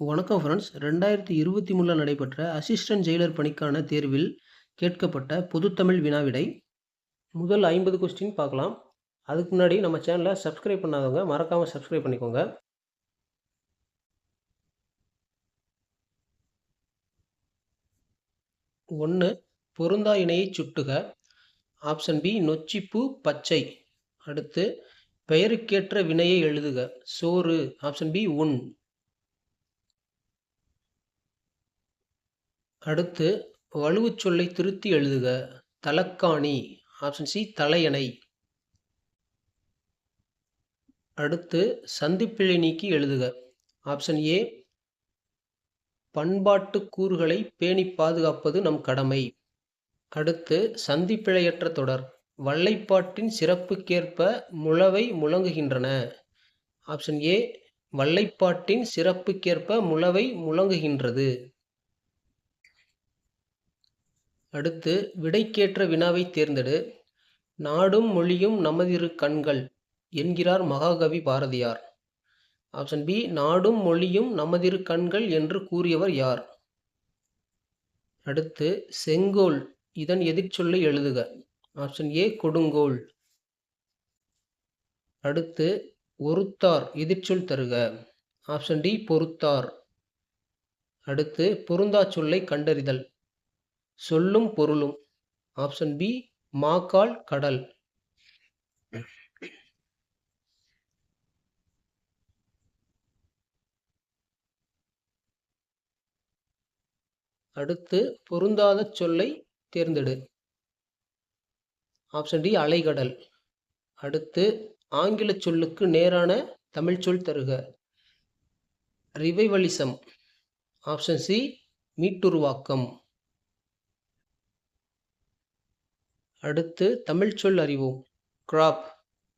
வணக்கம் ஃப்ரெண்ட்ஸ் ரெண்டாயிரத்தி இருபத்தி மூணில் நடைபெற்ற அசிஸ்டன்ட் ஜெயிலர் பணிக்கான தேர்வில் கேட்கப்பட்ட பொதுத்தமிழ் வினாவிடை. முதல் ஐம்பது கொஸ்டின் பார்க்கலாம். அதுக்கு முன்னாடி நம்ம சேனலை சப்ஸ்கிரைப் பண்ணாதவங்க மறக்காமல் சப்ஸ்கிரைப் பண்ணிக்கோங்க. ஒன்று பொருந்தா இணையை சுட்டுக. ஆப்ஷன் பி நொச்சிப்பூ பச்சை. அடுத்து பெயருக்கேற்ற வினையை எழுதுக. சோறு. ஆப்ஷன் பி உன். அடுத்து வலுவுச் சொல்லை திருத்தி எழுதுக. தலக்காணி ஆப்ஷன் சி தலையணை. அடுத்து சந்திப்பிழை நீக்கி எழுதுக. ஆப்ஷன் ஏ பண்பாட்டு கூறுகளை பேணி பாதுகாப்பது நம் கடமை. அடுத்து சந்திப்பிழையற்ற தொடர். வல்லைப்பாட்டின் சிறப்புக்கேற்ப முழவை முழங்குகின்றன. ஆப்ஷன் ஏ வல்லைப்பாட்டின் சிறப்புக்கேற்ப முழவை முழங்குகின்றது. அடுத்து விடைக்கேற்ற வினாவை தேர்ந்தெடு. நாடும் மொழியும் நமதிரு கண்கள் என்கிறார் மகாகவி பாரதியார். ஆப்ஷன் பி நாடும் மொழியும் நமதிரு கண்கள் என்று கூறியவர் யார்? அடுத்து செங்கோல் இதன் எதிர்ச்சொல்லை எழுதுக. ஆப்ஷன் ஏ கொடுங்கோல். அடுத்து ஒருத்தார் எதிர்ச்சொல் தருக. ஆப்ஷன் டி பொறுத்தார். அடுத்து பொருந்தா சொல்லை கண்டறிதல். சொல்லும் பொருளும். ஆப்ஷன் பி மாக்கால் கடல். அடுத்து பொருந்தாத சொல்லை தேர்ந்தெடு. ஆப்ஷன் டி அலைகடல். அடுத்து ஆங்கில சொல்லுக்கு நேரான தமிழ் சொல் தருக. ரிவைவலிசம். ஆப்ஷன் சி மீட்டுருவாக்கம். அடுத்து தமிழ் சொல் அறிவோம். கிராப்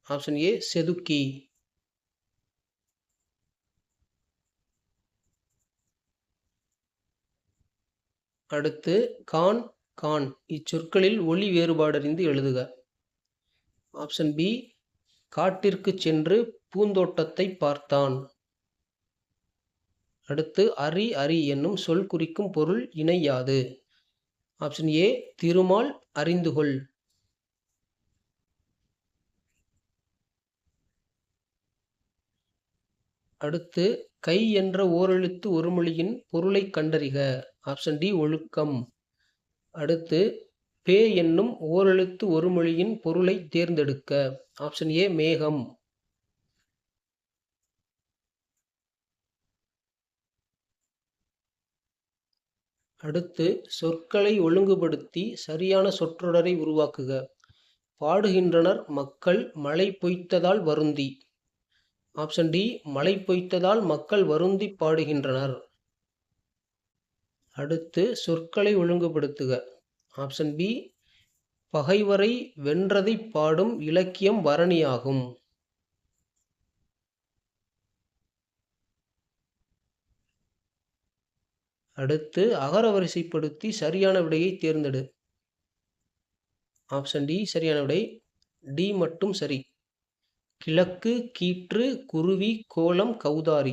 ஆப்ஷன் ஏ செதுக்கி. அடுத்து கான் கான் இச்சொற்களில் ஒளி வேறுபாடறிந்து எழுதுக. ஆப்ஷன் பி காட்டிற்கு சென்று பூந்தோட்டத்தை பார்த்தான். அடுத்து அரி அரி என்னும் சொல் குறிக்கும் பொருள் இணையாது. Option A Thirumal அறிந்துகொள். அடுத்து கை என்ற ஓரெழுத்து ஒரு மொழியின் பொருளை கண்டறிக. ஆப்ஷன் டி ஒழுக்கம். அடுத்து பே என்னும் ஓரெழுத்து ஒரு மொழியின் பொருளை தேர்ந்தெடுக்க. ஆப்ஷன் ஏ மேகம். அடுத்து சொற்களை ஒழுங்குபடுத்தி சரியான சொற்றொடரை உருவாக்குக. பாடுகின்றனர் மக்கள் மழை பொய்த்ததால் வருந்தி. ஆப்ஷன் டி மழை பொய்த்ததால் மக்கள் வருந்தி பாடுகின்றனர். அடுத்து சொற்களை ஒழுங்குபடுத்துக. ஆப்ஷன் பி பகைவரை வென்றதை பாடும் இலக்கியம் பரணியாகும் அடுத்து அகர வரிசைப்படுத்தி சரியான விடையை தேர்ந்தெடு. ஆப்ஷன் டி சரியான விடை. டி மட்டும் சரி. கிழக்கு கீற்று குருவி கோலம் கௌதாரி.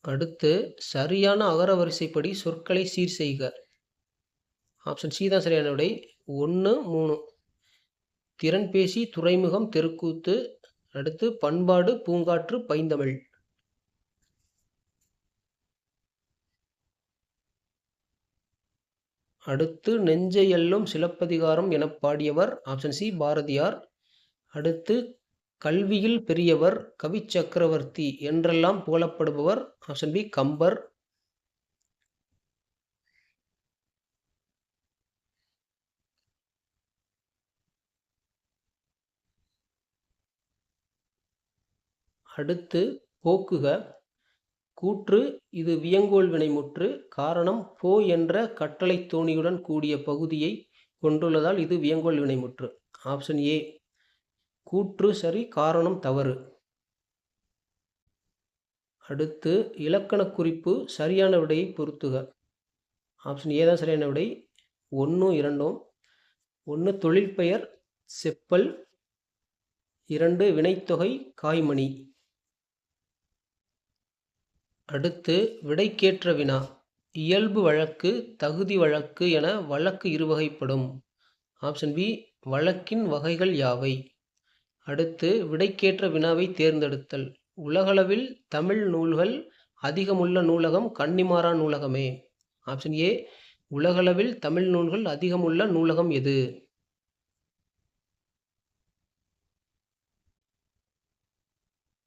அடுத்து சரியான அகர வரிசைப்படி சொற்களை சீர் செய்க. ஆப்ஷன் சி தான் சரியான விடை. ஒன்று மூணு. திறன்பேசி துறைமுகம் தெருக்கூத்து. அடுத்து பண்பாடு பூங்காற்று பைந்தமிழ். அடுத்து நெஞ்சை எல்லும் சிலப்பதிகாரம் என பாடியவர். Option C Bharathiyar. அடுத்து கல்வியில் பெரியவர் கவி சக்கரவர்த்தி என்றெல்லாம் புகழப்படுபவர் ஆப்ஷன் பி கம்பர். அடுத்து போக்குக. கூற்று இது வியங்கோல் வினைமுற்று காரணம் போ என்ற கட்டளை தோணியுடன் கூடிய பகுதியை கொண்டுள்ளதால் இது வியங்கோல் வினைமுற்று. Option A. கூற்று சரி காரணம் தவறு. அடுத்து இலக்கண குறிப்பு சரியான விடையை பொருத்துக ஆப்ஷன் ஏ தான் சரியான விடை. ஒன்றும் இரண்டும். ஒன்று தொழிற்பெயர் செப்பல். இரண்டு வினைத்தொகை காய்மணி. அடுத்து விடைக்கேற்ற வினா. இயல்பு வழக்கு தகுதி வழக்கு என வழக்கு இருவகைப்படும். ஆப்ஷன் பி வழக்கின் வகைகள் யாவை? அடுத்து விடைக்கேற்ற வினாவை தேர்ந்தெடுத்தல். உலகளவில் தமிழ் நூல்கள் அதிகமுள்ள நூலகம் கன்னிமாரா நூலகமே. ஆப்ஷன் ஏ உலகளவில் தமிழ் நூல்கள் அதிகமுள்ள நூலகம் எது?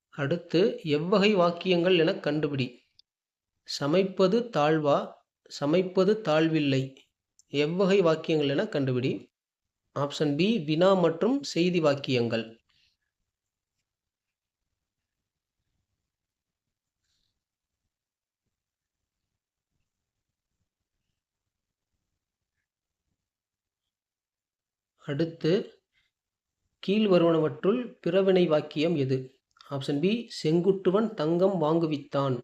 அடுத்து எவ்வகை வாக்கியங்கள் என கண்டுபிடி. சமைப்பது தாழ்வா சமைப்பது தாழ்வில்லை. எவ்வகை வாக்கியங்கள் என கண்டுபிடி. ஆப்ஷன் பி வினா மற்றும் செய்தி வாக்கியங்கள். அடுத்து கீழ் வருவனவற்றுள் பிறவினை வாக்கியம் எது? ஆப்ஷன் பி செங்குட்டுவன் தங்கம் வாங்குவித்தான்.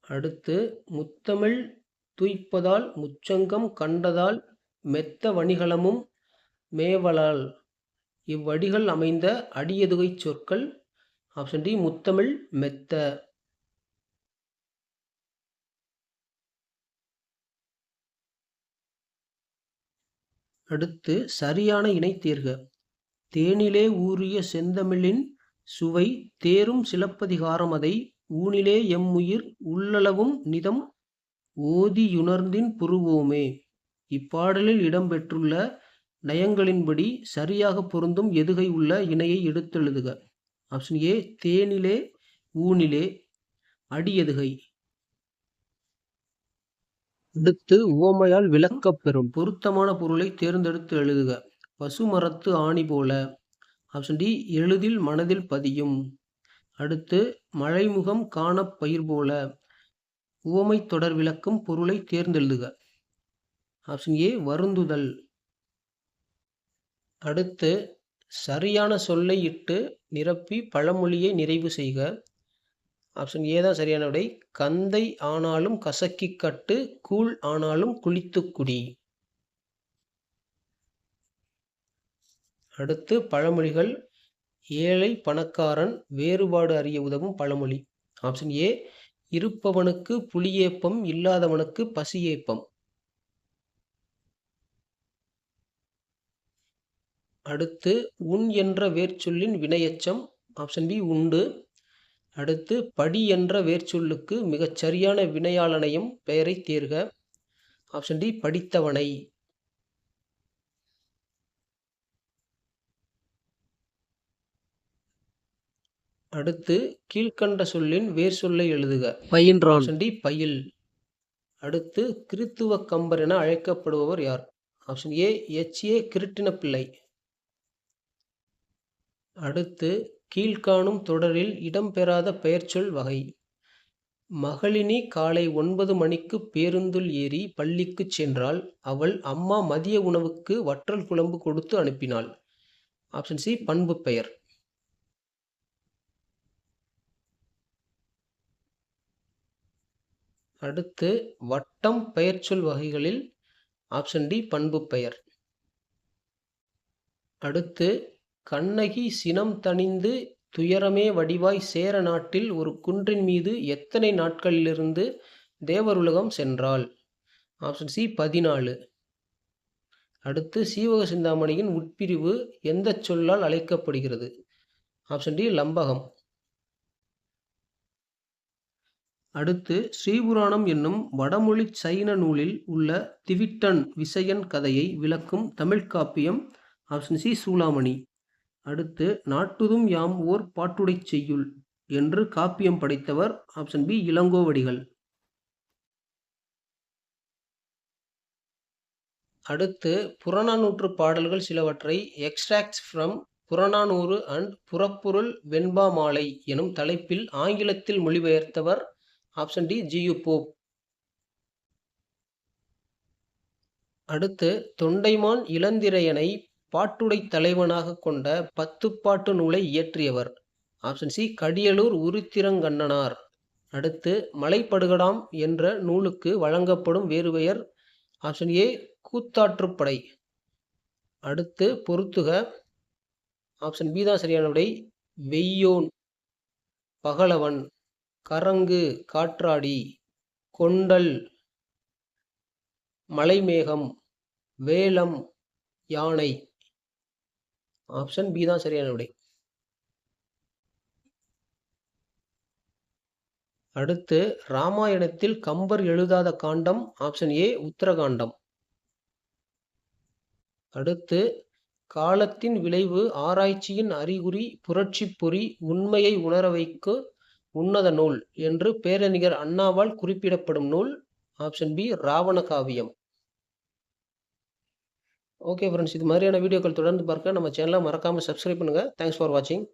அடுத்து முத்தமிழ் துய்ப்பதால் முச்சங்கம் கண்டதால் மெத்த வணிகலமும் மேவலால். இவ்வடிகள் அமைந்த அடியதுகைச் சொற்கள். ஆப்ஷன் டி முத்தமிழ் மெத்த. அடுத்து சரியான இணை தேர்க. தேனிலே ஊறிய செந்தமிழின் சுவை தேரும் அதை ஊனிலே எம்முயிர் உள்ளளவும் நிதம் ஓதியுணர்ந்தின் புருவோமே. இப்பாடலில் இடம்பெற்றுள்ள நயங்களின்படி சரியாக பொருந்தும் எதுகை உள்ள இணையை எடுத்தெழுதுக. Option A தேனிலே ஊனிலே அடியெதுகை. அடுத்து உவமையால் விளக்கப்பெறும். பொருத்தமான பொருளை தேர்ந்தெடுத்து எழுதுக. பசுமரத்து ஆணி போல. ஆப்ஷன் டி எளிதில் மனதில் பதியும். அடுத்து மழைமுகம் காணப் பயிர் போல. உவமை தொடர் விளக்கும் பொருளை தேர்ந்தெழுதுக. Option A வருந்துதல். அடுத்து சரியான சொல்லை இட்டு நிரப்பி பழமொழியை நிறைவு செய்க. ஆப்ஷன் ஏ தான் சரியான விடை. கந்தை ஆனாலும் கசக்கி கட்டு கூழ் ஆனாலும் குளித்து குடி. அடுத்து பழமொழிகள். ஏழை பணக்காரன் வேறுபாடு அறிய உதவும் பழமொழி. ஆப்ஷன் ஏ இருப்பவனுக்கு புலியேப்பம் இல்லாதவனுக்கு பசியேப்பம். அடுத்து உன் என்ற வேர்ச்சொல்லின் வினையச்சம். ஆப்ஷன் பி உண்டு. அடுத்து படி என்ற வேர்ச்சொல்லுக்கு மிகச் சரியான வினையாளனையும் பெயரை தேர்க. ஆப்ஷன் டி படித்தவனை. அடுத்து கீழ்கண்ட சொல்லின் வேர் சொல்லை எழுதுக. பயின்றான். ஆப்ஷன் டி பயில். அடுத்து கிறித்துவ கம்பர் என அழைக்கப்படுபவர் யார்? ஆப்ஷன் ஏ எச் ஏ கிருட்டின பிள்ளை அடுத்து கீழ்காணும் தொடரில் இடம்பெறாத பெயர்ச்சொல் வகை. மகளினி காலை ஒன்பது மணிக்கு பேருந்தில் ஏறி பள்ளிக்குச் சென்றால் அவள் அம்மா மதிய உணவுக்கு வற்றல் குழம்பு கொடுத்து அனுப்பினாள். ஆப்ஷன் சி பண்பு பெயர். அடுத்து வட்டம் பெயர்ச்சொல் வகைகளில் ஆப்ஷன் டி பண்பு பெயர். அடுத்து கண்ணகி சினம் தணிந்து துயரமே வடிவாய் சேர நாட்டில் ஒரு குன்றின் மீது எத்தனை நாட்களிலிருந்து தேவருலகம் சென்றாள்? ஆப்ஷன் சி பதினாலு. அடுத்து சீவக சிந்தாமணியின் உட்பிரிவு எந்த சொல்லால் அழைக்கப்படுகிறது? ஆப்ஷன் டி லம்பகம். அடுத்து ஸ்ரீபுராணம் என்னும் வடமொழி சைன நூலில் உள்ள திவிட்டன் விசயன் கதையை விளக்கும் தமிழ் காப்பியம். Option C Soolamani. அடுத்து நாட்டுதும் யாம் ஓர் பாட்டுடைச் செய்யுள் என்று காப்பியம் படைத்தவர் ஆப்ஷன் பி இளங்கோவடிகள். அடுத்து புறநானூற்று பாடல்கள் சிலவற்றை எக்ஸ்ட்ராக்ட்ஸ் ஃப்ரம் புறநானூறு அண்ட் புறப்பொருள் வெண்பா மாலை எனும் தலைப்பில் ஆங்கிலத்தில் மொழிபெயர்த்தவர் option D G U Pope. அடுத்து தொண்டைமான் இளந்திரையனை பாட்டுடை தலைவனாக கொண்ட பத்துப்பாட்டு நூலை இயற்றியவர். Option C Kadiyalur Uruthirankannanar. அடுத்து மலைப்படுகடாம் என்ற நூலுக்கு வழங்கப்படும் வேறு பெயர் ஆப்ஷன் ஏ கூத்தாற்றுப்படை அடுத்து பொருத்துக ஆப்ஷன் பி தான் சரியான விடை வெய்யோன் பகலவன் கரங்கு காற்றாடி கொண்டல் மலைமேகம் வேலம் யானை. ஆப்ஷன் பி தான் சரியான விடை அடுத்து ராமாயணத்தில் கம்பர் எழுதாத காண்டம் ஆப்ஷன் ஏ உத்தரகாண்டம். அடுத்து காலத்தின் விளைவு ஆராய்ச்சியின் அறிகுறி புரட்சி பொறி உண்மையை உணர வைக்கு உன்னத நூல் என்று பேரறிஞர் அண்ணாவால் குறிப்பிடப்படும் நூல் ஆப்ஷன் பி ராவண காவியம் ஓகே ஃப்ரெண்ட்ஸ் இது மாதிரியான வீடியோக்கள் தொடர்ந்து பார்க்க நம்ம சேனலை மறக்காமல் சப்ஸ்கிரைப் பண்ணுங்கள் தேங்க்ஸ் ஃபார் வாட்சிங்